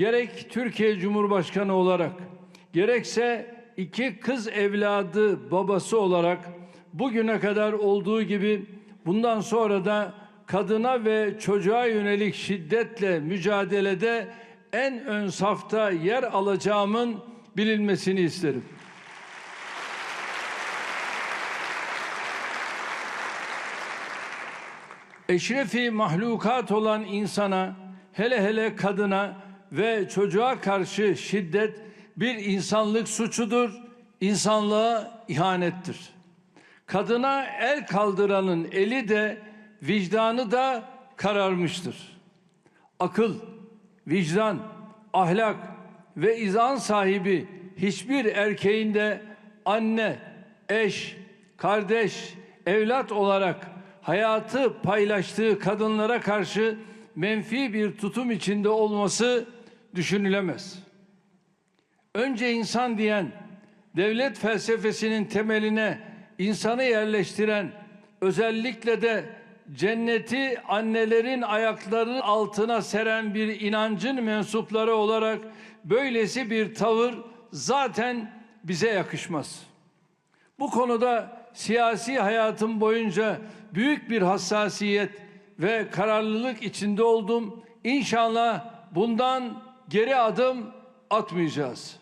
gerek Türkiye Cumhurbaşkanı olarak gerekse iki kız evladı babası olarak bugüne kadar olduğu gibi bundan sonra da kadına ve çocuğa yönelik şiddetle mücadelede en ön safta yer alacağımın bilinmesini isterim. eşrefi mahlukat olan insana, hele hele kadına ve çocuğa karşı şiddet bir insanlık suçudur, insanlığa ihanettir. Kadına el kaldıranın eli de vicdanı da kararmıştır. Akıl, vicdan, ahlak ve izan sahibi hiçbir erkeğin de anne, eş, kardeş, evlat olarak hayatı paylaştığı kadınlara karşı menfi bir tutum içinde olması düşünülemez. Önce insan diyen, devlet felsefesinin temeline insanı yerleştiren, özellikle de cenneti annelerin ayaklarının altına seren bir inancın mensupları olarak böylesi bir tavır zaten bize yakışmaz. Bu konuda siyasi hayatım boyunca büyük bir hassasiyet ve kararlılık içinde oldum. İnşallah bundan geri adım atmayacağız.